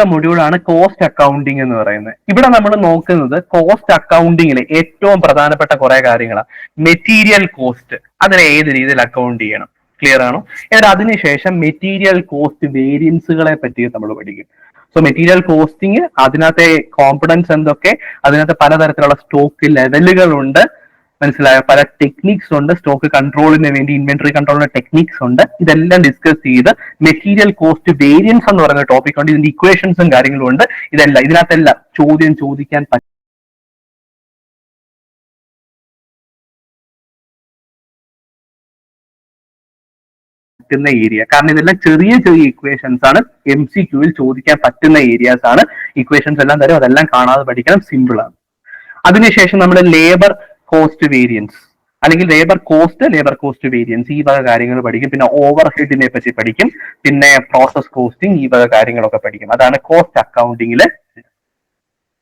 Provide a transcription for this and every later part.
അടുത്ത മൊഡ്യൂളാണ് cost accounting എന്ന് പറയുന്നത്. ഇവിടെ നമ്മൾ നോക്കുന്നത് കോസ്റ്റ് അക്കൗണ്ടിങ്ങിലെ ഏറ്റവും പ്രധാനപ്പെട്ട കുറെ കാര്യങ്ങളാണ് മെറ്റീരിയൽ കോസ്റ്റ് അതിനെ ഏത് രീതിയിൽ അക്കൗണ്ട് ചെയ്യണം? ക്ലിയർ ആണോ? എന്നിട്ട് അതിനുശേഷം മെറ്റീരിയൽ കോസ്റ്റ് വേരിയൻസുകളെ പറ്റി നമ്മൾ പഠിക്കും. സോ മെറ്റീരിയൽ കോസ്റ്റിംഗ് അതിനകത്തെ കോമ്പണൻസ് എന്തൊക്കെ? അതിനകത്ത് പലതരത്തിലുള്ള സ്റ്റോക്ക് ലെവലുകൾ ഉണ്ട് മനസ്സിലായോ? പല ടെക്നിക്സ് ഉണ്ട്. സ്റ്റോക്ക് കൺട്രോളിന് വേണ്ടി ഇൻവെന്ററി കൺട്രോളിന് ടെക്നിക്സ് ഉണ്ട്. ഇതെല്ലാം ഡിസ്കസ് ചെയ്ത് മെറ്റീരിയൽ കോസ്റ്റ് വേരിയൻസ് എന്ന് പറയുന്ന ടോപ്പിക് ഉണ്ട്. ഇതിന്റെ ഇക്വേഷൻസും കാര്യങ്ങളും ഉണ്ട്. ഇതെല്ലാം ഇതിനകത്തെല്ലാം ചോദ്യം ചോദിക്കാൻ പറ്റും പറ്റുന്ന ഏരിയ കാരണം ഇതെല്ലാം ചെറിയ ചെറിയ ഇക്വേഷൻസ് ആണ്. എം സി ക്യൂവിൽ ചോദിക്കാൻ പറ്റുന്ന ഏരിയാസ് ആണ്. ഇക്വേഷൻസ് എല്ലാം തരും. അതെല്ലാം കാണാതെ പഠിക്കണം. സിമ്പിൾ ആണ്. അതിനുശേഷം നമ്മുടെ ലേബർ കോസ്റ്റ് വേരിയൻസ് അല്ലെങ്കിൽ labour cost labour cost variance ഈ വക കാര്യങ്ങൾ പഠിക്കും. പിന്നെ ഓവർ ഹെഡിനെ പറ്റി പഠിക്കും. പിന്നെ പ്രോസസ് കോസ്റ്റിംഗ് ഈ വക കാര്യങ്ങളൊക്കെ പഠിക്കും. അതാണ് കോസ്റ്റ് അക്കൗണ്ടിങ്ങിൽ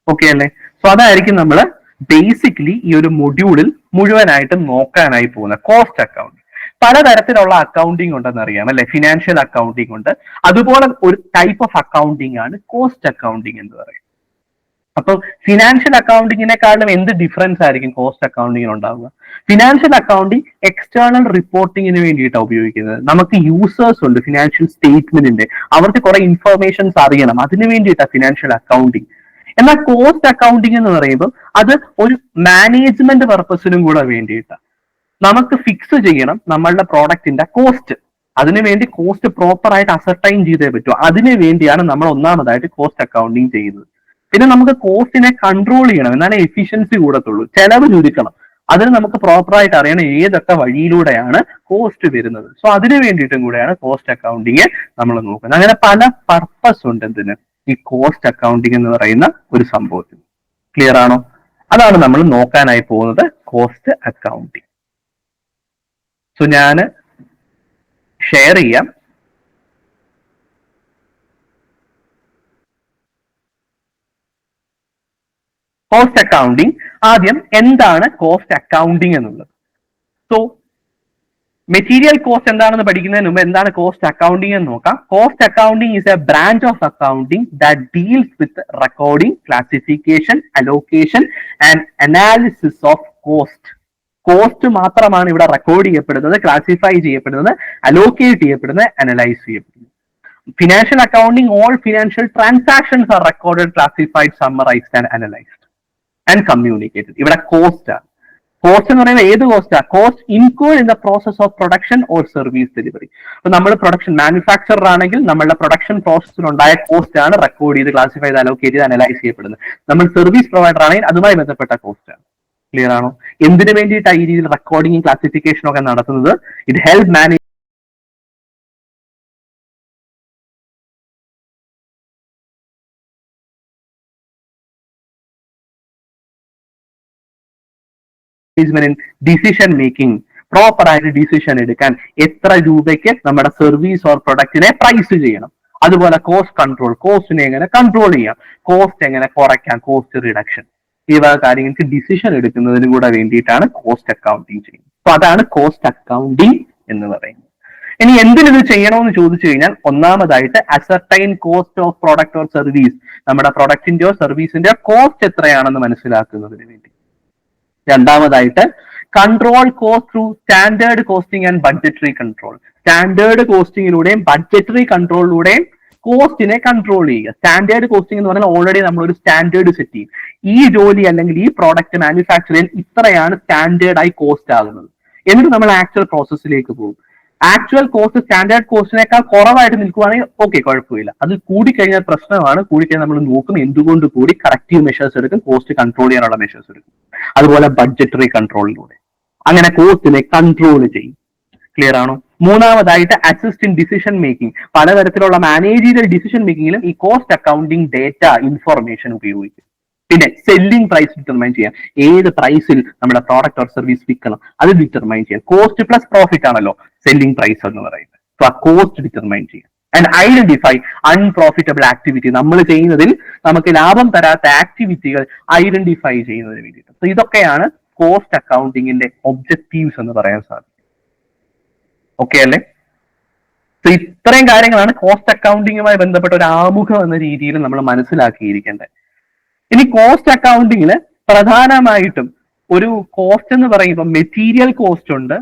ഓക്കെ അല്ലേ? സോ അതായിരിക്കും നമ്മൾ ബേസിക്കലി ഈ ഒരു മൊഡ്യൂളിൽ മുഴുവനായിട്ടും നോക്കാനായി പോകുന്ന കോസ്റ്റ് അക്കൗണ്ടിങ് പലതരത്തിലുള്ള അക്കൗണ്ടിങ് ഉണ്ടെന്ന് അറിയാം അല്ലെ? ഫിനാൻഷ്യൽ അക്കൗണ്ടിങ് ഉണ്ട്. അതുപോലെ ഒരു ടൈപ്പ് ഓഫ് അക്കൗണ്ടിങ് ആണ് കോസ്റ്റ് അക്കൗണ്ടിങ് എന്ന് പറയുന്നത്. അപ്പൊ ഫിനാൻഷ്യൽ അക്കൗണ്ടിങ്ങിനെക്കാളും എന്ത് ഡിഫറൻസ് ആയിരിക്കും കോസ്റ്റ് അക്കൗണ്ടിങ്ങിന് ഉണ്ടാവുക? ഫിനാൻഷ്യൽ അക്കൗണ്ടിങ് എക്സ്റ്റേണൽ റിപ്പോർട്ടിങ്ങിന് വേണ്ടിയിട്ടാണ് ഉപയോഗിക്കുന്നത്. നമുക്ക് യൂസേഴ്സ് ഉണ്ട് ഫിനാൻഷ്യൽ സ്റ്റേറ്റ്മെന്റിന്റെ അവർക്ക് കുറെ ഇൻഫർമേഷൻസ് അറിയണം അതിന് വേണ്ടിയിട്ടാണ് ഫിനാൻഷ്യൽ അക്കൗണ്ടിങ് എന്നാൽ കോസ്റ്റ് അക്കൗണ്ടിങ് എന്ന് പറയുമ്പോൾ അത് ഒരു മാനേജ്മെന്റ് പർപ്പസിനും കൂടെ വേണ്ടിയിട്ടാണ് നമുക്ക് ഫിക്സ് ചെയ്യണം നമ്മളുടെ പ്രോഡക്റ്റിന്റെ കോസ്റ്റ് അതിനുവേണ്ടി കോസ്റ്റ് പ്രോപ്പർ ആയിട്ട് അസർട്ടൈൻ ചെയ്തേ പറ്റൂ. അതിനു വേണ്ടിയാണ് നമ്മൾ ഒന്നാമതായിട്ട് കോസ്റ്റ് അക്കൗണ്ടിങ് ചെയ്യുന്നത്. പിന്നെ നമുക്ക് കോസ്റ്റിനെ കൺട്രോൾ ചെയ്യണം. എന്നാലേ എഫിഷ്യൻസി കൂടത്തുള്ളൂ. ചെലവ് ചുരുക്കണം അതിന് നമുക്ക് പ്രോപ്പറായിട്ട് അറിയണം ഏതൊക്കെ വഴിയിലൂടെയാണ് കോസ്റ്റ് വരുന്നത്. സോ അതിനു വേണ്ടിയിട്ടും കൂടെയാണ് കോസ്റ്റ് അക്കൗണ്ടിങ് നമ്മൾ നോക്കുന്നത്. അങ്ങനെ പല പർപ്പസ് ഉണ്ട് എന്തിന് ഈ കോസ്റ്റ് അക്കൗണ്ടിങ് എന്ന് പറയുന്ന ഒരു സംഭവത്തിന്. ക്ലിയർ ആണോ? അതാണ് നമ്മൾ നോക്കാനായി പോകുന്നത് കോസ്റ്റ് അക്കൗണ്ടിങ് സോ ഞാൻ ഷെയർ ചെയ്യാം. കോസ്റ്റ് അക്കൗണ്ടിങ് ആദ്യം എന്താണ് കോസ്റ്റ് അക്കൗണ്ടിങ് എന്നുള്ളത്. സോ മെറ്റീരിയൽ കോസ്റ്റ് എന്താണെന്ന് പഠിക്കുന്നതിന് മുമ്പ് എന്താണ് കോസ്റ്റ് അക്കൗണ്ടിങ് എന്ന് നോക്കാം. Cost accounting is a branch of accounting that deals with recording classification allocation and analysis of cost cost മാത്രമാണ് ഇവിടെ റെക്കോർഡ് ചെയ്യപ്പെടുന്നത് ക്ലാസിഫൈ ചെയ്യപ്പെടുന്നത് അലോക്കേറ്റ് ചെയ്യപ്പെടുന്നത് അനലൈസ് ചെയ്യപ്പെടുന്നത്. Financial accounting all financial transactions are record classified summarised and analysed and communicated ഇവിടെ cost ആണ്. Cost എന്ന് പറയുന്നത് ഏത് Costa cost include in the process of production or service delivery അപ്പൊ നമ്മൾ പ്രൊഡക്ഷൻ മാനുഫാക്ചറർ ആണെങ്കിൽ നമ്മളുടെ പ്രൊഡക്ഷൻ പ്രോസസ്സിൽ ഉണ്ടായ കോസ്റ്റ് ആണ് റെക്കോർഡ് ചെയ്ത് ക്ലാസിഫൈ ചെയ്ത് അലോക്കേറ്റ് ചെയ്ത് അനലൈസ് ചെയ്യപ്പെടുന്നത്. നമ്മൾ സർവീസ് പ്രൊവൈഡർ ആണെങ്കിൽ അതുമായി ബന്ധപ്പെട്ട കോസ്റ്റ് ആണ്. ക്ലിയർ ആണോ? എന്തിനു വേണ്ടിയിട്ടാണ് ഈ രീതിയിൽ റെക്കോർഡിംഗും ക്ലാസിഫിക്കേഷനും ഒക്കെ നടത്തുന്നത്? It help manage decision making proper ആയിട്ട് ഡിസിഷൻ എടുക്കാൻ എത്ര രൂപയ്ക്ക് നമ്മുടെ സർവീസ് ഓർ പ്രൊഡക്റ്റിനെ പ്രൈസ് ചെയ്യണം. അതുപോലെ കോസ്റ്റ് കൺട്രോൾ കോസ്റ്റിനെ എങ്ങനെ കൺട്രോൾ ചെയ്യാം? കോസ്റ്റ് എങ്ങനെ കുറയ്ക്കാം? കോസ്റ്റ് റിഡക്ഷൻ ഈ വക കാര്യങ്ങൾക്ക് ഡിസിഷൻ എടുക്കുന്നതിനും കൂടെ വേണ്ടിയിട്ടാണ് കോസ്റ്റ് അക്കൗണ്ടിങ് ചെയ്യുന്നത്. അപ്പൊ അതാണ് കോസ്റ്റ് അക്കൗണ്ടിങ് എന്ന് പറയുന്നത്. ഇനി എന്തിനിത് ചെയ്യണമെന്ന് ചോദിച്ചു കഴിഞ്ഞാൽ ഒന്നാമതായിട്ട് ascertain cost of product or service നമ്മുടെ പ്രൊഡക്റ്റിന്റെയോ സർവീസിന്റെയോ കോസ്റ്റ് എത്രയാണെന്ന് മനസ്സിലാക്കുന്നതിന് വേണ്ടി. രണ്ടാമതായിട്ട് control cost through standard costing and budgetary control standard കോസ്റ്റിംഗിലൂടെയും budgetary കൺട്രോളിലൂടെയും കോസ്റ്റിനെ കൺട്രോൾ ചെയ്യുക. സ്റ്റാൻഡേർഡ് കോസ്റ്റിംഗ് എന്ന് പറഞ്ഞാൽ ഓൾറെഡി നമ്മൾ ഒരു സ്റ്റാൻഡേർഡ് സെറ്റ് ചെയ്യും. ഈ ജോലി അല്ലെങ്കിൽ ഈ പ്രോഡക്റ്റ് മാനുഫാക്ചർ ചെയ്യാൻ ഇത്രയാണ് സ്റ്റാൻഡേർഡ് ആയി കോസ്റ്റ് ആകുന്നത്. എന്നിട്ട് നമ്മൾ ആക്ച്വൽ പ്രോസസ്സിലേക്ക് പോകും. ആക്ച്വൽ കോസ്റ്റ് സ്റ്റാൻഡേർഡ് കോസ്റ്റിനേക്കാൾ കുറവായിട്ട് നിൽക്കുവാണെങ്കിൽ ഓക്കെ കുഴപ്പമില്ല. അത് കൂടിക്കഴിഞ്ഞാൽ പ്രശ്നമാണ്. കൂടിക്കഴിഞ്ഞാൽ നമ്മൾ നോക്കും എന്തുകൊണ്ട് കൂടി കറക്റ്റീവ് മെഷേഴ്സ് എടുക്കും കോസ്റ്റ് കൺട്രോൾ ചെയ്യാനുള്ള മെഷേഴ്സ് എടുക്കും. അതുപോലെ ബഡ്ജറ്ററി കൺട്രോളിലൂടെ അങ്ങനെ കോസ്റ്റിനെ കൺട്രോൾ ചെയ്യും. ക്ലിയർ ആണോ? മൂന്നാമതായിട്ട് അസിസ്റ്റ് ഇൻ ഡിസിഷൻ മേക്കിംഗ് പലതരത്തിലുള്ള മാനേജീരിയൽ ഡിസിഷൻ മേക്കിങ്ങിലും ഈ കോസ്റ്റ് അക്കൗണ്ടിങ് ഡേറ്റ ഇൻഫർമേഷൻ ഉപയോഗിക്കും. പിന്നെ സെല്ലിംഗ് പ്രൈസ് ഡിറ്റർമൈൻ ചെയ്യാം. ഏത് പ്രൈസിൽ നമ്മുടെ പ്രോഡക്റ്റ് ഓർ സർവീസ് വിൽക്കണം അത് ഡിറ്റർമൈൻ ചെയ്യാം. കോസ്റ്റ് പ്ലസ് പ്രോഫിറ്റ് ആണല്ലോ സെല്ലിംഗ് പ്രൈസ് എന്ന് പറയുന്നത്. സോ ആ കോസ്റ്റ് ഡിറ്റർമൈൻ ചെയ്യാം. ആൻഡ് ഐഡന്റിഫൈ അൺപ്രോഫിറ്റബിൾ ആക്ടിവിറ്റി നമ്മൾ ചെയ്യുന്നതിൽ നമുക്ക് ലാഭം തരാത്ത ആക്ടിവിറ്റികൾ ഐഡന്റിഫൈ ചെയ്യുന്നതിന് വേണ്ടിയിട്ട്. സോ ഇതൊക്കെയാണ് കോസ്റ്റ് അക്കൗണ്ടിങ്ങിന്റെ ഒബ്ജക്റ്റീവ്സ് എന്ന് പറയാൻ സാധിക്കും. ഓക്കെ അല്ലേ? സോ ഇത്രയും കാര്യങ്ങളാണ് കോസ്റ്റ് അക്കൗണ്ടിങ്ങുമായി ബന്ധപ്പെട്ട ഒരു ആമുഖം എന്ന രീതിയിൽ നമ്മൾ മനസ്സിലാക്കിയിരിക്കേണ്ടത്. ഇനി കോസ്റ്റ് അക്കൗണ്ടിങ്ങിൽ പ്രധാനമായിട്ടും ഒരു കോസ്റ്റ് എന്ന് പറയുമ്പോൾ മെറ്റീരിയൽ കോസ്റ്റ് ഉണ്ട്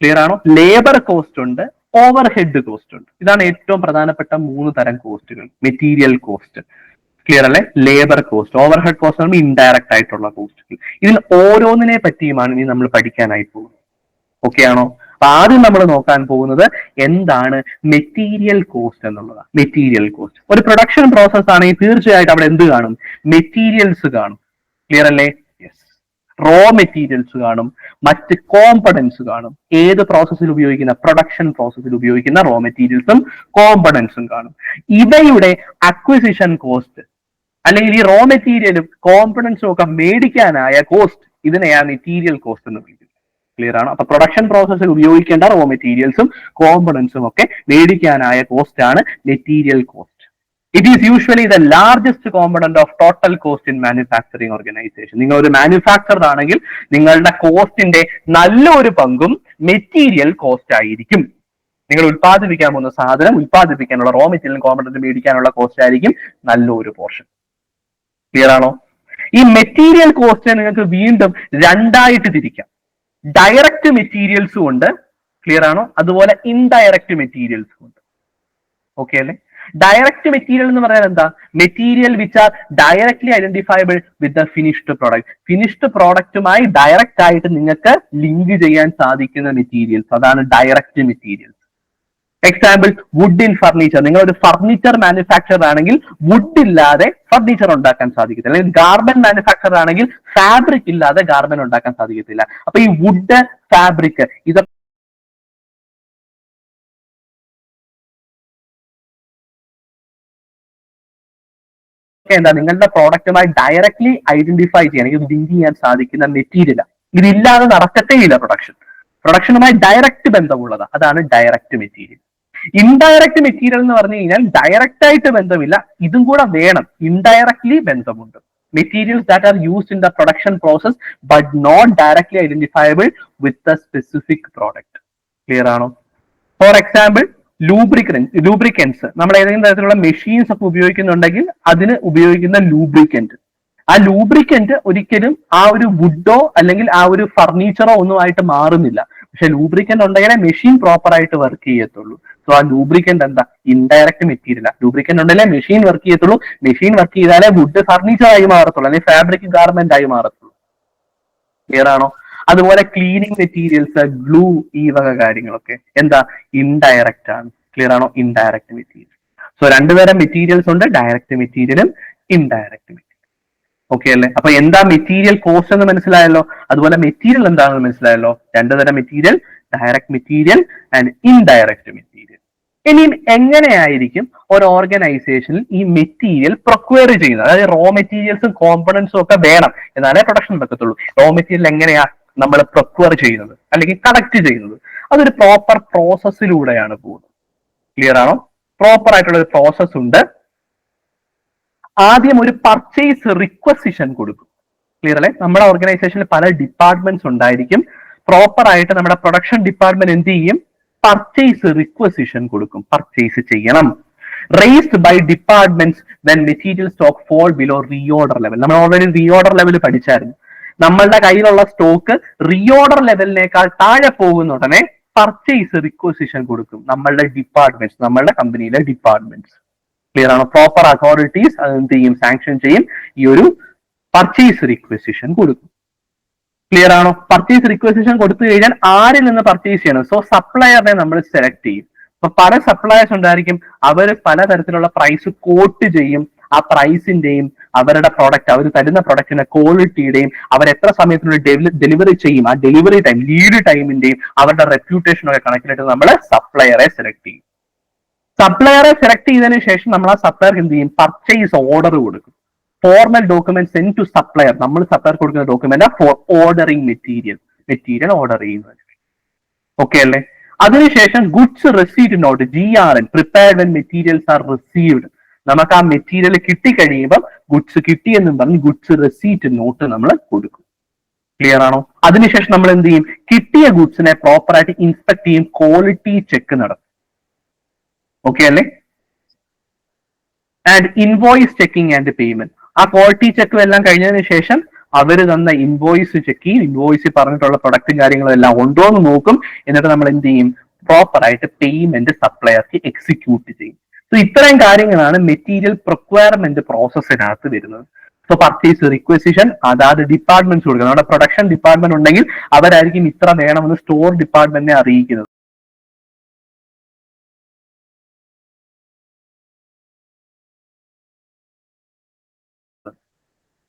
ക്ലിയർ ആണോ? ലേബർ കോസ്റ്റ് ഉണ്ട് ഓവർ ഹെഡ് കോസ്റ്റ് ഉണ്ട്. ഇതാണ് ഏറ്റവും പ്രധാനപ്പെട്ട മൂന്ന് തരം കോസ്റ്റുകൾ മെറ്റീരിയൽ കോസ്റ്റ് ക്ലിയർ അല്ലേ? Labour cost overhead cost indirect ആയിട്ടുള്ള കോസ്റ്റുകൾ ഇതിൽ ഓരോന്നിനെ പറ്റിയുമാണ് ഇനി നമ്മൾ പഠിക്കാനായി പോകുന്നത്. ഓക്കെ ആണോ? അപ്പൊ ആദ്യം നമ്മൾ നോക്കാൻ പോകുന്നത് എന്താണ് മെറ്റീരിയൽ കോസ്റ്റ് എന്നുള്ളതാണ്. മെറ്റീരിയൽ കോസ്റ്റ് ഒരു പ്രൊഡക്ഷൻ പ്രോസസ് ആണെങ്കിൽ തീർച്ചയായിട്ടും അവിടെ എന്ത് കാണും? മെറ്റീരിയൽസ് കാണും. ക്ലിയർ അല്ലേ? യെസ് റോ മെറ്റീരിയൽസ് കാണും. മറ്റ് കോമ്പണൻസ് കാണും. ഏത് പ്രോസസ്സിൽ ഉപയോഗിക്കുന്ന? പ്രൊഡക്ഷൻ പ്രോസസ്സിൽ ഉപയോഗിക്കുന്ന റോ മെറ്റീരിയൽസും കോമ്പണൻസും കാണും. ഇവയുടെ അക്വിസിഷൻ കോസ്റ്റ് അല്ലെങ്കിൽ ഈ റോ മെറ്റീരിയലും കോമ്പണൻസും ഒക്കെ മേടിക്കാനായ കോസ്റ്റ് ഇതിനെയാണ് മെറ്റീരിയൽ കോസ്റ്റ് എന്ന് വിളിക്കുന്നത്. ക്ലിയർ ആണ്. അപ്പൊ പ്രൊഡക്ഷൻ പ്രോസസ്സിൽ ഉപയോഗിക്കേണ്ട റോ മെറ്റീരിയൽസും കോമ്പണൻസും ഒക്കെ മേടിക്കാനായ കോസ്റ്റ് ആണ് material cost it is usually the largest component of total cost in manufacturing organisation നിങ്ങൾ ഒരു മാനുഫാക്ചർ ആണെങ്കിൽ നിങ്ങളുടെ കോസ്റ്റിന്റെ നല്ലൊരു പങ്കും മെറ്റീരിയൽ കോസ്റ്റ് ആയിരിക്കും. നിങ്ങൾ ഉൽപ്പാദിപ്പിക്കാൻ പോകുന്ന സാധനം ഉൽപ്പാദിപ്പിക്കാനുള്ള റോ മെറ്റീരിയൽ കോമ്പണന്റ് മേടിക്കാനുള്ള കോസ്റ്റ് ആയിരിക്കും നല്ലൊരു പോർഷൻ ക്ലിയർ ആണോ? ഈ മെറ്റീരിയൽ കോസ്റ്റിനെ നിങ്ങൾക്ക് വീണ്ടും രണ്ടായിട്ട് തിരിക്കാം. ഡയറക്റ്റ് മെറ്റീരിയൽസും ഉണ്ട്. ക്ലിയർ ആണോ? അതുപോലെ ഇൻഡയറക്റ്റ് മെറ്റീരിയൽസും ഉണ്ട്. ഓക്കെ അല്ലേ? ഡയറക്റ്റ് മെറ്റീരിയൽ എന്ന് പറഞ്ഞാൽ എന്താ? Material which are directly identifiable with the finished product finished പ്രോഡക്റ്റുമായി direct ആയിട്ട് നിങ്ങൾക്ക് ലിങ്ക് ചെയ്യാൻ സാധിക്കുന്ന മെറ്റീരിയൽസ് അതാണ് direct materials example wood in furniture നിങ്ങൾ ഒരു ഫർണിച്ചർ മാനുഫാക്ചർ ആണെങ്കിൽ വുഡ് ഇല്ലാതെ ഫർണിച്ചർ ഉണ്ടാക്കാൻ സാധിക്കത്തില്ല. അല്ലെങ്കിൽ ഗാർമെന്റ് മാനുഫാക്ചർ ആണെങ്കിൽ ഫാബ്രിക് ഇല്ലാതെ ഗാർമെന്റ് ഉണ്ടാക്കാൻ സാധിക്കത്തില്ല. അപ്പൊ ഈ വുഡ് ഫാബ്രിക് ഇതൊക്കെ എന്താ നിങ്ങളുടെ പ്രോഡക്റ്റുമായി ഡയറക്ട്ലി ഐഡന്റിഫൈ ചെയ്യാൻ ഇത് ലിങ്ക് ചെയ്യാൻ സാധിക്കുന്ന മെറ്റീരിയൽ ഇതില്ലാതെ നടക്കത്തേ ഇല്ല പ്രൊഡക്ഷൻ പ്രൊഡക്ഷനുമായി ഡയറക്റ്റ് ബന്ധമുള്ളത്. അതാണ് ഡയറക്റ്റ് മെറ്റീരിയൽ ഇൻഡയറക്റ്റ് മെറ്റീരിയൽ എന്ന് പറഞ്ഞു കഴിഞ്ഞാൽ ഡയറക്റ്റ് ആയിട്ട് ബന്ധമില്ല. ഇതും കൂടെ വേണം. ഇൻഡയറക്ട്ലി ബന്ധമുണ്ട്. Materials that are used in the production process but not directly identifiable with a specific product clear ആണോ? ഫോർ എക്സാമ്പിൾ ലൂബ്രിക്കൻ ലൂബ്രിക്കൻസ് നമ്മൾ ഏതെങ്കിലും തരത്തിലുള്ള മെഷീൻസ് ഒക്കെ ഉപയോഗിക്കുന്നുണ്ടെങ്കിൽ അതിന് ഉപയോഗിക്കുന്ന ലൂബ്രിക്കന്റ് ആ ലൂബ്രിക്കന്റ് ഒരിക്കലും ആ ഒരു വുഡോ അല്ലെങ്കിൽ ആ ഒരു ഫർണിച്ചറോ ഒന്നും ആയിട്ട് മാറുന്നില്ല. പക്ഷെ ലൂബ്രിക്കന്റ് ഉണ്ടെങ്കിലേ മെഷീൻ പ്രോപ്പർ ആയിട്ട് വർക്ക് ചെയ്യത്തുള്ളൂ. സോ ആ ലൂബ്രിക്കന്റ് എന്താ? ഇൻഡയറക്റ്റ് മെറ്റീരിയൽ ലൂബ്രിക്കന്റ് ഉണ്ടെങ്കിലേ മെഷീൻ വർക്ക് ചെയ്യത്തുള്ളൂ. മെഷീൻ വർക്ക് ചെയ്താലേ വുഡ് ഫർണിച്ചർ ആയി മാറത്തുള്ളൂ. അല്ലെങ്കിൽ ഫാബ്രിക് ഗാർമെന്റ് ആയി മാറത്തുള്ളൂ. ക്ലിയർ ആണോ? അതുപോലെ ക്ലീനിങ് മെറ്റീരിയൽസ് ഗ്ലൂ ഈ വക കാര്യങ്ങളൊക്കെ. എന്താ? ഇൻഡയറക്റ്റ് ആണ്. ക്ലിയർ ആണോ? ഇൻഡയറക്റ്റ് മെറ്റീരിയൽ സോ രണ്ടുതരം മെറ്റീരിയൽസ് ഉണ്ട്. ഡയറക്റ്റ് മെറ്റീരിയലും ഇൻഡയറക്റ്റ് മെറ്റീരിയൽ ഓക്കെ അല്ലേ? അപ്പൊ എന്താ മെറ്റീരിയൽ കോസ്റ്റ് എന്ന് മനസ്സിലായല്ലോ? അതുപോലെ മെറ്റീരിയൽ എന്താണെന്ന് മനസ്സിലായല്ലോ? രണ്ടു തരം material direct material and indirect material ഇനിയും എങ്ങനെയായിരിക്കും ഒരു ഓർഗനൈസേഷനിൽ ഈ മെറ്റീരിയൽ പ്രൊക്വയർ ചെയ്യുന്നത്? അതായത് റോ മെറ്റീരിയൽസും കോമ്പണൻസും ഒക്കെ വേണം എന്നാലേ പ്രൊഡക്ഷൻ വെക്കത്തുള്ളൂ റോ മെറ്റീരിയൽ എങ്ങനെയാ നമ്മൾ പ്രൊക്വയർ ചെയ്യുന്നത്? അല്ലെങ്കിൽ കളക്ട് ചെയ്യുന്നത്? അതൊരു പ്രോപ്പർ പ്രോസസ്സിലൂടെയാണ് പോകുന്നത്. ക്ലിയർ ആണോ? പ്രോപ്പർ ആയിട്ടുള്ള ഒരു പ്രോസസ്സ് ഉണ്ട്. ആദ്യം ഒരു പർച്ചേസ് റിക്വസിഷൻ കൊടുക്കും. ക്ലിയർ അല്ലേ? നമ്മുടെ ഓർഗനൈസേഷനിൽ പല ഡിപ്പാർട്ട്മെന്റ്സ് ഉണ്ടായിരിക്കും. പ്രോപ്പർ ആയിട്ട് നമ്മുടെ പ്രൊഡക്ഷൻ ഡിപ്പാർട്ട്മെന്റ് എന്ത് ചെയ്യും? പർച്ചേസ് റിക്വസിഷൻ കൊടുക്കും. പർച്ചേസ് ചെയ്യണം. Raised by departments when material stock fall below reorder level നമ്മൾ ഓൾറെഡി റീഓർഡർ ലെവൽ പഠിച്ചായിരുന്നു. നമ്മളുടെ കയ്യിലുള്ള സ്റ്റോക്ക് റീഓർഡർ ലെവലിനേക്കാൾ താഴെ പോകുന്ന ഉടനെ പർച്ചേസ് റിക്വസിഷൻ കൊടുക്കും. നമ്മളുടെ ഡിപ്പാർട്ട്മെന്റ്സ് നമ്മളുടെ കമ്പനിയിലെ ഡിപ്പാർട്ട്മെന്റ്സ് ക്ലിയർ ആണ് പ്രോപ്പർ അതോറിറ്റീസ് അത് എന്ത് ചെയ്യും? സാങ്ഷൻ ചെയ്യും. ഈ ഒരു പർച്ചേസ് റിക്വസിഷൻ കൊടുക്കും. ക്ലിയർ ആണോ പർച്ചേസ് റിക്വസിഷൻ കൊടുത്തു കഴിഞ്ഞാൽ ആരിൽ നിന്ന് പർച്ചേസ് ചെയ്യണം? സോ സപ്ലയറിനെ നമ്മൾ സെലക്ട് ചെയ്യും. അപ്പൊ പല സപ്ലയേഴ്സ് ഉണ്ടായിരിക്കും. അവർ പലതരത്തിലുള്ള പ്രൈസ് കോട്ട് ചെയ്യും. ആ പ്രൈസിന്റെയും അവരുടെ പ്രോഡക്റ്റ് അവർ തരുന്ന പ്രൊഡക്റ്റിന്റെ ക്വാളിറ്റിയുടെയും അവർ എത്ര സമയത്തിനുള്ളിൽ ഡെലിവറി ചെയ്യും? ആ ഡെലിവറി ടൈം ലീഡ് ടൈമിന്റെയും അവരുടെ റെപ്യൂട്ടേഷനൊക്കെ കണക്കിലിട്ട് നമ്മൾ സപ്ലയറെ സെലക്ട് ചെയ്യും. സപ്ലയറെ സെലക്ട് ചെയ്തതിനു ശേഷം നമ്മൾ ആ സപ്ലയർക്ക് എന്ത് ചെയ്യും? പർച്ചേസ് ഓർഡർ കൊടുക്കും. Formal document send to supplier നമ്മൾ സപ്ലയർ കൊടുക്കുന്ന document for ordering material material order ചെയ്യുന്നത്. ഓക്കെ അല്ലേ? അതിനുശേഷം goods received note G R N prepared when materials are received നമുക്ക് ആ മെറ്റീരിയൽ കിട്ടിക്കഴിയുമ്പോൾ ഗുഡ്സ് കിട്ടിയെന്നും പറഞ്ഞ് ഗുഡ്സ് റിസീറ്റ് നോട്ട് നമ്മൾ കൊടുക്കും. ക്ലിയർ ആണോ? അതിനുശേഷം നമ്മൾ എന്ത് ചെയ്യും? കിട്ടിയ ഗുഡ്സിനെ പ്രോപ്പറായിട്ട് ഇൻസ്പെക്ട് ചെയ്യും. ക്വാളിറ്റി ചെക്ക് നടത്തും. ഓക്കെ അല്ലേ? And invoice checking and payment ആ ക്വാളിറ്റി ചെക്കും എല്ലാം കഴിഞ്ഞതിന് ശേഷം അവർ തന്ന ഇൻവോയിസ് ചെക്ക് ചെയ്യും ഇൻവോയ്സ് പറഞ്ഞിട്ടുള്ള പ്രൊഡക്റ്റും കാര്യങ്ങളും എല്ലാം ഉണ്ടോ എന്ന് നോക്കും. എന്നിട്ട് നമ്മൾ എന്ത് ചെയ്യും? പ്രോപ്പർ ആയിട്ട് പേയ്മെന്റ് സപ്ലയർക്ക് എക്സിക്യൂട്ട് ചെയ്യും. സോ ഇത്രയും കാര്യങ്ങളാണ് മെറ്റീരിയൽ പ്രൊക്വയർമെന്റ് പ്രോസസ്സിനകത്ത് വരുന്നത്. സോ പർച്ചേസ് റിക്വസിഷൻ അതാത് ഡിപ്പാർട്ട്മെന്റ്സ് കൊടുക്കുന്നത്. നമ്മുടെ പ്രൊഡക്ഷൻ ഡിപ്പാർട്ട്മെന്റ് ഉണ്ടെങ്കിൽ അവരായിരിക്കും ഇത്ര വേണമെന്ന് സ്റ്റോർ ഡിപ്പാർട്ട്മെന്റിനെ അറിയിക്കുന്നത്.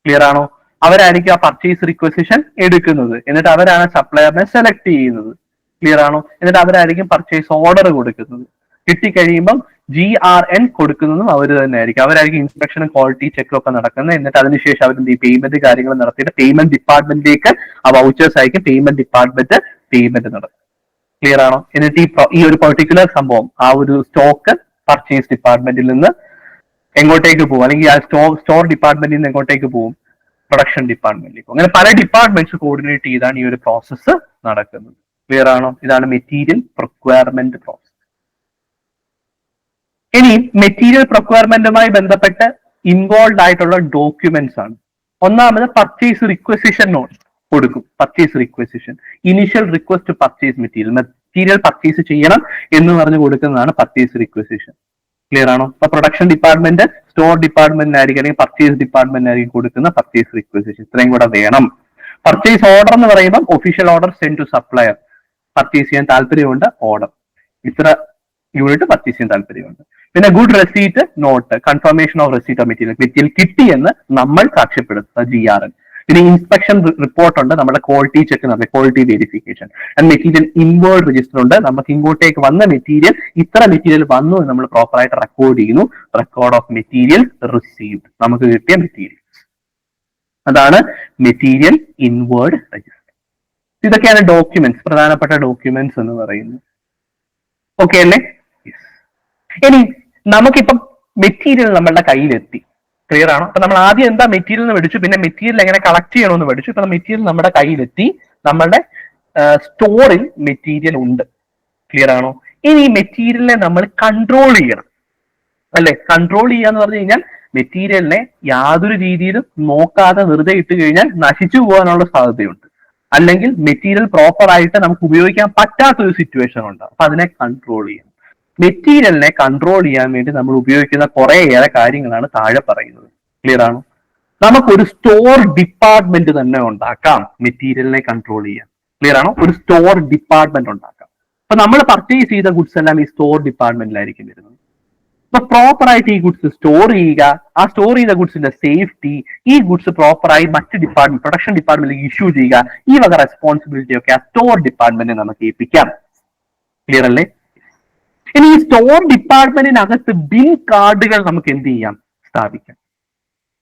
ക്ലിയർ ആണോ? അവരായിരിക്കും ആ പർച്ചേസ് റിക്വസിഷൻ എടുക്കുന്നത്. എന്നിട്ട് അവരാണ് സപ്ലയറിനെ സെലക്ട് ചെയ്യുന്നത്. ക്ലിയർ ആണോ? എന്നിട്ട് അവരായിരിക്കും പർച്ചേസ് ഓർഡർ കൊടുക്കുന്നത്. കിട്ടിക്കഴിയുമ്പം ജി ആർ എൻ കൊടുക്കുന്നതും അവർ തന്നെ ആയിരിക്കും അവരായിരിക്കും ഇൻസ്പെക്ഷനും ക്വാളിറ്റി ചെക്കും ഒക്കെ നടക്കുന്നത്. എന്നിട്ട് അതിനുശേഷം അവർ എന്ത് പേയ്മെന്റ് കാര്യങ്ങൾ നടത്തിയിട്ട് പേയ്മെന്റ് ഡിപ്പാർട്ട്മെന്റിലേക്ക് ആ വൗച്ചേഴ്സ് ആയിരിക്കും പേയ്മെന്റ് ഡിപ്പാർട്ട്മെന്റ് പേയ്മെന്റ് നടക്കും ക്ലിയർ ആണോ? എന്നിട്ട് ഈ ഈ ഒരു പെർട്ടിക്കുലർ സംഭവം ആ ഒരു സ്റ്റോക്ക് പർച്ചേസ് ഡിപ്പാർട്ട്മെന്റിൽ നിന്ന് എങ്ങോട്ടേക്ക് പോകും? അല്ലെങ്കിൽ ആ സ്റ്റോർ സ്റ്റോർ ഡിപ്പാർട്ട്മെന്റിൽ നിന്ന് എങ്ങോട്ടേക്ക് പോകും? പ്രൊഡക്ഷൻ ഡിപ്പാർട്ട്മെന്റിലേക്ക് അങ്ങനെ പല ഡിപ്പാർട്ട്മെന്റ്സ് കോർഡിനേറ്റ് ചെയ്താണ് ഈ ഒരു പ്രോസസ്സ് നടക്കുന്നത്. ക്ലിയർ ആണോ? ഇതാണ് മെറ്റീരിയൽ പ്രൊക്വയർമെന്റ് പ്രോസസ് ഇനി മെറ്റീരിയൽ പ്രൊക്വയർമെന്റുമായി ബന്ധപ്പെട്ട് ഇൻവോൾവ് ആയിട്ടുള്ള ഡോക്യുമെന്റ്സ് ആണ്. ഒന്നാമത് പർച്ചേസ് റിക്വസിഷൻ നോട്ട് കൊടുക്കും. Purchase requisition initial request purchase material material purchase ചെയ്യണം എന്ന് പറഞ്ഞു കൊടുക്കുന്നതാണ് പർച്ചേസ് റിക്വസിഷൻ ക്ലിയർ ആണോ? അപ്പൊ പ്രൊഡക്ഷൻ ഡിപ്പാർട്ട്മെന്റ് സ്റ്റോർ ഡിപ്പാർട്ട്മെന്റിനായിരിക്കും അല്ലെങ്കിൽ പർച്ചേസ് ഡിപ്പാർട്ട്മെന്റിനായിരിക്കും കൊടുക്കുന്ന പർച്ചേസ് റിക്വസിഷൻ ഇത്രയും കൂടെ വേണം. പർച്ചേസ് ഓർഡർ എന്ന് പറയുമ്പോൾ official order send to supplier purchase ചെയ്യാൻ താല്പര്യമുണ്ട് ഓർഡർ ഇത്ര യൂണിറ്റ് പർച്ചേസ് ചെയ്യാൻ താല്പര്യമുണ്ട്. പിന്നെ good receipt note confirmation of receipt of material material കിട്ടിയെന്ന് നമ്മൾ സാക്ഷ്യപ്പെടുത്തുക ജി ആർ എൻ പിന്നെ ഇൻസ്പെക്ഷൻ റിപ്പോർട്ട് ഉണ്ട്. നമ്മുടെ ക്വാളിറ്റി ചെക്ക് നടത്തുക quality verification and material inward register ഉണ്ട്. നമുക്ക് ഇങ്ങോട്ടേക്ക് വന്ന മെറ്റീരിയൽ ഇത്ര മെറ്റീരിയൽ വന്നു എന്ന് നമ്മൾ പ്രോപ്പർ ആയിട്ട് റെക്കോർഡ് ചെയ്യുന്നു. റെക്കോർഡ് ഓഫ് മെറ്റീരിയൽ റിസീവ്ഡ് നമുക്ക് കിട്ടിയ മെറ്റീരിയൽ അതാണ് മെറ്റീരിയൽ ഇൻവേർഡ് രജിസ്റ്റർ ഇതൊക്കെയാണ് ഡോക്യുമെന്റ്സ് പ്രധാനപ്പെട്ട ഡോക്യുമെന്റ്സ് എന്ന് പറയുന്നത്. ഓക്കെ അല്ലേ. ഇനി നമുക്കിപ്പം മെറ്റീരിയൽ നമ്മളുടെ കയ്യിലെത്തി. ക്ലിയർ ആണോ? അപ്പൊ നമ്മൾ ആദ്യം എന്താ മെറ്റീരിയൽ എന്ന് പഠിച്ചു പിന്നെ മെറ്റീരിയൽ എങ്ങനെ കളക്ട് ചെയ്യണമെന്ന് പഠിച്ചു ഇപ്പൊ മെറ്റീരിയൽ നമ്മുടെ കയ്യിലെത്തി. നമ്മളുടെ സ്റ്റോറിൽ മെറ്റീരിയൽ ഉണ്ട്. ക്ലിയർ ആണോ? ഇനി ഈ മെറ്റീരിയലിനെ നമ്മൾ കൺട്രോൾ ചെയ്യണം. അല്ലെ? കൺട്രോൾ ചെയ്യാന്ന് പറഞ്ഞു കഴിഞ്ഞാൽ മെറ്റീരിയലിനെ യാതൊരു രീതിയിലും നോക്കാതെ വെറുതെ ഇട്ട് കഴിഞ്ഞാൽ നശിച്ചു പോകാനുള്ള സാധ്യതയുണ്ട്. അല്ലെങ്കിൽ മെറ്റീരിയൽ പ്രോപ്പർ ആയിട്ട് നമുക്ക് ഉപയോഗിക്കാൻ പറ്റാത്ത ഒരു സിറ്റുവേഷൻ ഉണ്ട് അപ്പൊ അതിനെ കൺട്രോൾ ചെയ്യണം. മെറ്റീരിയലിനെ കൺട്രോൾ ചെയ്യാൻ വേണ്ടി നമ്മൾ ഉപയോഗിക്കുന്ന കുറേയേറെ കാര്യങ്ങളാണ് താഴെ പറയുന്നത്. ക്ലിയർ ആണോ? നമുക്കൊരു സ്റ്റോർ ഡിപ്പാർട്ട്മെന്റ് തന്നെ ഉണ്ടാക്കാം മെറ്റീരിയലിനെ കൺട്രോൾ ചെയ്യാൻ. ക്ലിയർ ആണോ? ഒരു സ്റ്റോർ ഡിപ്പാർട്ട്മെന്റ് ഉണ്ടാക്കാം. അപ്പൊ നമ്മൾ പർച്ചേസ് ചെയ്ത ഗുഡ്സ് എല്ലാം ഈ സ്റ്റോർ ഡിപ്പാർട്ട്മെന്റിലായിരിക്കും വരുന്നത്. അപ്പൊ പ്രോപ്പർ ആയിട്ട് ഈ ഗുഡ്സ് സ്റ്റോർ ചെയ്യുക ആ സ്റ്റോർ ചെയ്ത ഗുഡ്സിന്റെ സേഫ്റ്റി ഈ ഗുഡ്സ് പ്രോപ്പറായി മറ്റ് ഡിപ്പാർട്ട്മെന്റ് പ്രൊഡക്ഷൻ ഡിപ്പാർട്ട്മെന്റിലേക്ക് ഇഷ്യൂ ചെയ്യുക ഈ വക റെസ്പോൺസിബിലിറ്റി ഒക്കെ ആ സ്റ്റോർ ഡിപ്പാർട്ട്മെന്റിനെ നമുക്ക് ഏൽപ്പിക്കാം. ക്ലിയർ അല്ലേ? ഇനി ഈ സ്റ്റോർ ഡിപ്പാർട്ട്മെന്റിനകത്ത് ബിൻ കാർഡുകൾ നമുക്ക് എന്ത് ചെയ്യാം? സ്ഥാപിക്കാം.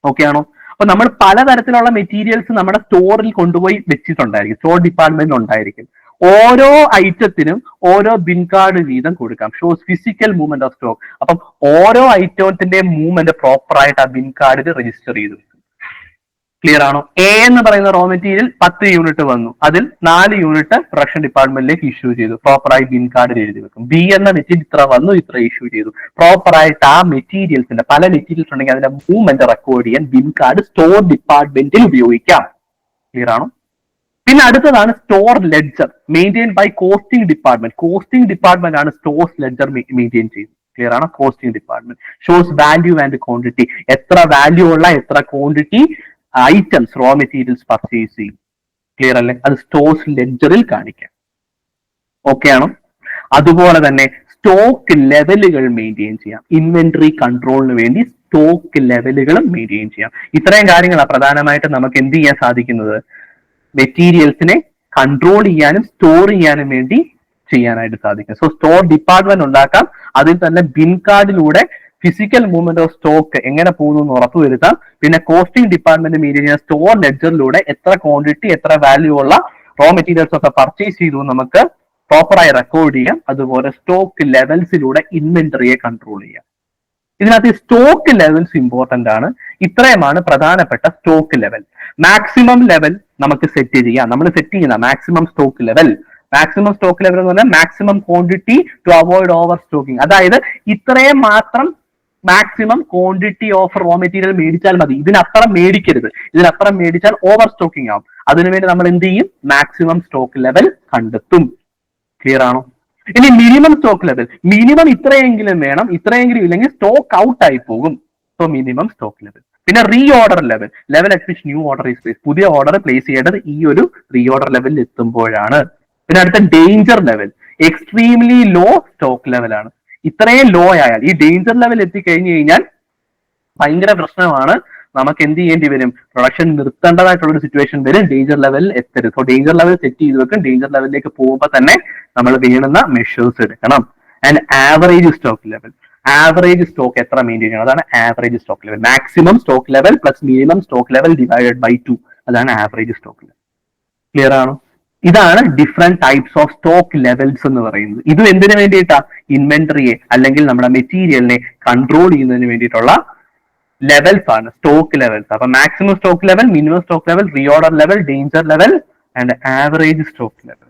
ഓക്കെ ആണോ? അപ്പൊ നമ്മൾ പലതരത്തിലുള്ള മെറ്റീരിയൽസ് നമ്മുടെ സ്റ്റോറിൽ കൊണ്ടുപോയി വെച്ചിട്ടുണ്ടായിരിക്കും. സ്റ്റോർ ഡിപ്പാർട്ട്മെന്റിൽ ഉണ്ടായിരിക്കും. ഓരോ ഐറ്റത്തിനും ഓരോ ബിൻ കാർഡ് വീതം കൊടുക്കാം. Shows physical movement of stock അപ്പം ഓരോ ഐറ്റത്തിന്റെ മൂവ്മെന്റ് പ്രോപ്പർ ആയിട്ട് ആ ബിൻ കാർഡിൽ രജിസ്റ്റർ ചെയ്തു ക്ലിയർ ആണോ? എ എന്ന് പറയുന്ന റോ മെറ്റീരിയൽ പത്ത് യൂണിറ്റ് വന്നു. അതിൽ നാല് യൂണിറ്റ് പ്രൊഡക്ഷൻ ഡിപ്പാർട്ട്മെന്റിലേക്ക് ഇഷ്യൂ ചെയ്തു. പ്രോപ്പറായി ബിൻ കാർഡിൽ എഴുതി വെക്കും. ബി എന്ന മെറ്റീരിയൽ ഇത്ര വന്നു ഇത്ര ഇഷ്യൂ ചെയ്തു. പ്രോപ്പറായിട്ട് ആ മെറ്റീരിയൽസിന്റെ പല മെറ്റീരിയൽസ് ഉണ്ടെങ്കിൽ അതിന്റെ മൂവ്മെന്റ് റെക്കോർഡ് ചെയ്യാൻ ബിൻ കാർഡ് സ്റ്റോർ ഡിപ്പാർട്ട്മെന്റിൽ ഉപയോഗിക്കാം. ക്ലിയർ ആണോ? പിന്നെ അടുത്തതാണ് store ledger maintain by costing department costing department ആണ് സ്റ്റോർസ് ലെഡ്ജർ മെയിന്റെയിൻ ചെയ്യുന്നത്. ക്ലിയർ ആണ്? Costing department shows value and quantity എത്ര വാല്യൂ ഉള്ള എത്ര quantity items raw materials purchase ചെയ്യും. ക്ലിയർ അല്ലേ? അത് സ്റ്റോർസ് ലെഡ്ജറിൽ കാണിക്കാം. ഓക്കെ ആണോ? അതുപോലെ തന്നെ സ്റ്റോക്ക് ലെവലുകൾ മെയിന്റെയിൻ ചെയ്യാം. ഇൻവെന്ററി കൺട്രോളിന് വേണ്ടി സ്റ്റോക്ക് ലെവലുകളും മെയിന്റെയിൻ ചെയ്യാം. ഇത്രയും കാര്യങ്ങളാണ് പ്രധാനമായിട്ടും നമുക്ക് എന്ത് ചെയ്യാൻ സാധിക്കുന്നത്? മെറ്റീരിയൽസിനെ കൺട്രോൾ ചെയ്യാനും സ്റ്റോർ ചെയ്യാനും വേണ്ടി ചെയ്യാനായിട്ട് സാധിക്കും. സോ സ്റ്റോർ ഡിപ്പാർട്ട്മെന്റ് ഉണ്ടാക്കാം. അതിൽ തന്നെ ബിൻ കാർഡിലൂടെ ഫിസിക്കൽ മൂവ്മെന്റ് ഓഫ് സ്റ്റോക്ക് എങ്ങനെ പോകുന്നു എന്ന് ഉറപ്പുവരുത്താം പിന്നെ കോസ്റ്റിംഗ് ഡിപ്പാർട്ട്മെന്റ് മീനിങ് ചെയ്യുന്ന സ്റ്റോർ ലെഡ്ജറിലൂടെ എത്ര ക്വാണ്ടിറ്റി എത്ര വാല്യൂ ഉള്ള റോ മെറ്റീരിയൽസ് ഒക്കെ പർച്ചേസ് ചെയ്തു നമുക്ക് പ്രോപ്പറായി റെക്കോർഡ് ചെയ്യാം. അതുപോലെ സ്റ്റോക്ക് ലെവൽസിലൂടെ ഇൻവെന്ററിയെ കൺട്രോൾ ചെയ്യാം. ഇതിനകത്ത് സ്റ്റോക്ക് ലെവൽസ് ഇമ്പോർട്ടന്റ് ആണ്. ഇത്രയുമാണ് പ്രധാനപ്പെട്ട സ്റ്റോക്ക് ലെവൽ മാക്സിമം ലെവൽ നമുക്ക് സെറ്റ് ചെയ്യാം. നമ്മൾ സെറ്റ് ചെയ്യുന്ന maximum stock level maximum stock level എന്ന് പറഞ്ഞാൽ maximum quantity to avoid over stocking അതായത് ഇത്രയും മാത്രം maximum quantity of raw material മേടിച്ചാൽ മതി. ഇതിനപ്പുറം മേടിക്കരുത്. ഇതിനപ്പുറം മേടിച്ചാൽ ഓവർ സ്റ്റോക്കിംഗ് ആവും. അതിനുവേണ്ടി നമ്മൾ എന്ത് ചെയ്യും? മാക്സിമം സ്റ്റോക്ക് ലെവൽ കണ്ടെത്തും. ക്ലിയർ ആണോ? ഇനി മിനിമം സ്റ്റോക്ക് ലെവൽ മിനിമം ഇത്രയെങ്കിലും വേണം. ഇത്രയെങ്കിലും ഇല്ലെങ്കിൽ സ്റ്റോക്ക് ഔട്ട് ആയി പോകും. സോ മിനിമം സ്റ്റോക്ക് ലെവൽ പിന്നെ reorder level level at which new order is place പുതിയ ഓർഡർ പ്ലേസ് ചെയ്യേണ്ടത് ഈ ഒരു റീ ഓർഡർ ലെവലിൽ എത്തുമ്പോഴാണ്. പിന്നെ അടുത്ത danger level extremely low stock ലെവലാണ് ഇത്രയും ലോ ആയാൽ ഈ ഡേഞ്ചർ ലെവൽ എത്തിക്കഴിഞ്ഞു കഴിഞ്ഞാൽ ഭയങ്കര പ്രശ്നമാണ്. നമുക്ക് എന്ത് ചെയ്യേണ്ടി വരും? പ്രൊഡക്ഷൻ നിർത്തേണ്ടതായിട്ടുള്ള ഒരു സിറ്റുവേഷൻ വരും. ഡേഞ്ചർ ലെവലിൽ എത്തരുത്. സോ ഡേഞ്ചർ ലെവൽ സെറ്റ് ചെയ്ത് വെക്കും. ഡേഞ്ചർ ലെവലിലേക്ക് പോകുമ്പോൾ തന്നെ നമ്മൾ വേണുന്ന മെഷേഴ്സ് എടുക്കണം. And average stock level average stock എത്ര മെയിന്റെയിൻ ചെയ്യണം? അതാണ് average stock level maximum stock level plus minimum stock level divided by two അതാണ് ആവറേജ് സ്റ്റോക്ക് ലെവൽ ക്ലിയർ ആണോ? ഇതാണ് different types of stock levels എന്ന് പറയുന്നത്. ഇത് എന്തിനു വേണ്ടിയിട്ടാ? ഇൻവെന്ററിയെ അല്ലെങ്കിൽ നമ്മുടെ മെറ്റീരിയലിനെ കൺട്രോൾ ചെയ്യുന്നതിന് വേണ്ടിയിട്ടുള്ള ലെവൽസ് ആണ് സ്റ്റോക്ക് ലെവൽസ് അപ്പൊ maximum stock level minimum stock level reorder level danger level and average stock level